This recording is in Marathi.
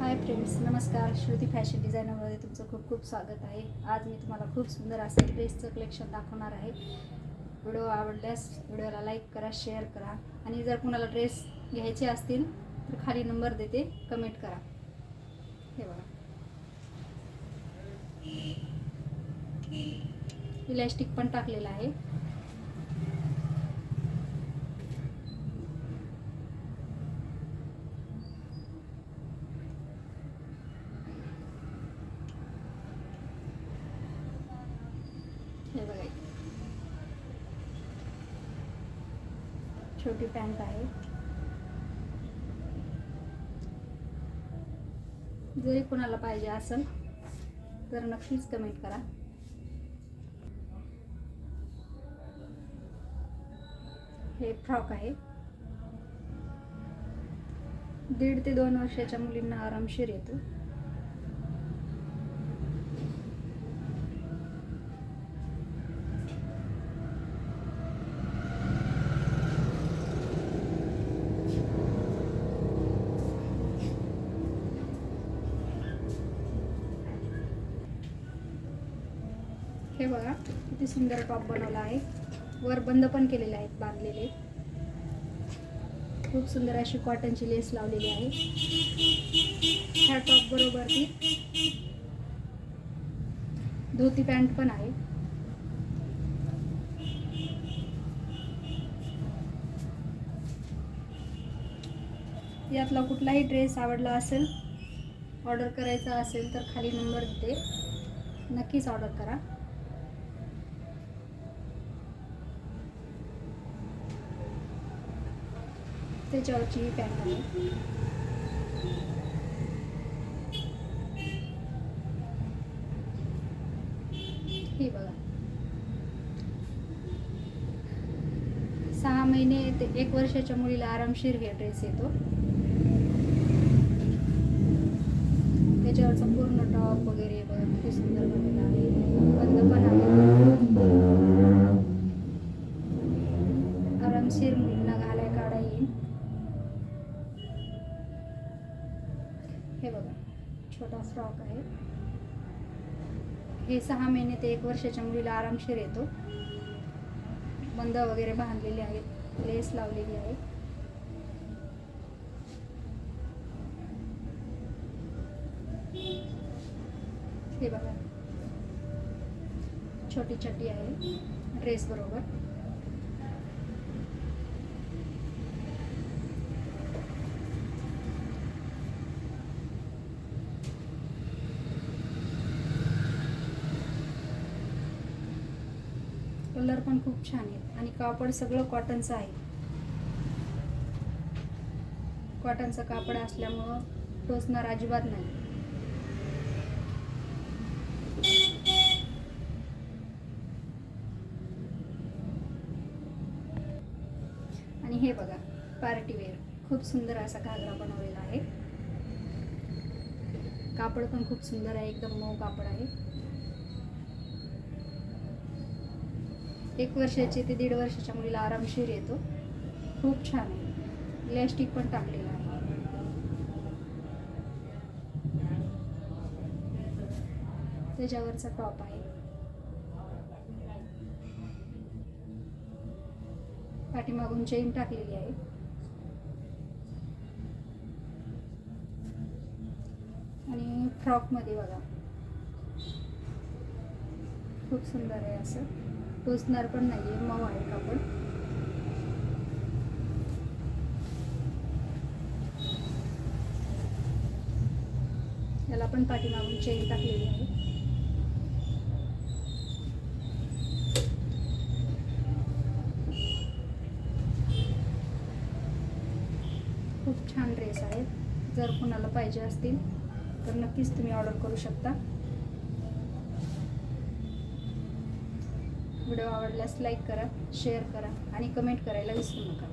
हाय फ्रेंड्स नमस्कार. श्रुती फॅशन डिझायनरमध्ये तुमचं खूप खूप स्वागत आहे. आज मी तुम्हाला खूप सुंदर असं ड्रेसचं कलेक्शन दाखवणार आहे. व्हिडिओ आवडल्यास व्हिडिओला लाईक करा शेअर करा. आणि जर कुणाला ड्रेस घ्यायचे असतील तर खाली नंबर देते कमेंट करा. हे बघा. इलॅस्टिक पण टाकलेलं आहे हे बघा इथे. छोटी पॅन्ट आहे. जरी कोणाला पाहिजे असेल तर नक्कीच कमेंट करा. हे फ्रॉक आहे. दीड ते दोन वर्षाच्या मुलींना आरामशीर येतो. हे बघा किती सुंदर टॉप बनवला आहे. वर बंद पण केलेले आहेत बांधलेले. खूप सुंदर अशी कॉटनची लेस लावलेली आहे. ह्या टॉप बरोबर ती धोती पॅन्ट पण आहे. यातला कुठलाही ड्रेस आवडला असेल ऑर्डर करायचा असेल तर खाली नंबर देते. नक्कीच ऑर्डर करा. त्याच्यावरची पॅन पॅन्ट आहे ही बघा. सहा महिने ते एक वर्षाच्या मुलीला आरामशीर हे ड्रेस येतो. त्याच्यावरचा पूर्ण टॉप वगैरे बघा किती सुंदर बनलेला आहे. बंद पण हे बघा छोटा फ्रॉक आहे. हे सहा महिने ते एक वर्षाच्या मुलीला आरामशीर येतो. बंद वगैरे बांधलेले आहेत लेस लावलेली आहे. हे बघा छोटी छोटी आहे ड्रेस बरोबर. कलर पण खूप छान आहेत आणि कापड सगळं कॉटनचं आहे. कॉटनचं कापड असल्यामुळं टोचणार अजिबात नाही. आणि हे बघा पार्टी वेअर खूप सुंदर असा घागरा बनवलेला आहे. कापड पण खूप सुंदर आहे एकदम मऊ कापड आहे. एक वर्षाची ते दीड वर्षाच्या मुलीला आरामशीर येतो. खूप छान आहे. इलॅस्टिक पण टाकलेलं आहे. त्याच्यावरचा टॉप आहे. पाठीमागून चेन टाकलेली आहे. आणि फ्रॉकमध्ये बघा. खूप सुंदर आहे असं. टोचणार पण नाही आहे मऊ आहे कापड. याला पण पाठीमागून चेन टाकलेली आहे. खूप छान ड्रेस आहेत. जर कुणाला पाहिजे असतील तर नक्कीच तुम्ही ऑर्डर करू शकता. व्हिडिओ आवडल्यास लाईक करा शेअर करा आणि कमेंट करायला विसरू नका.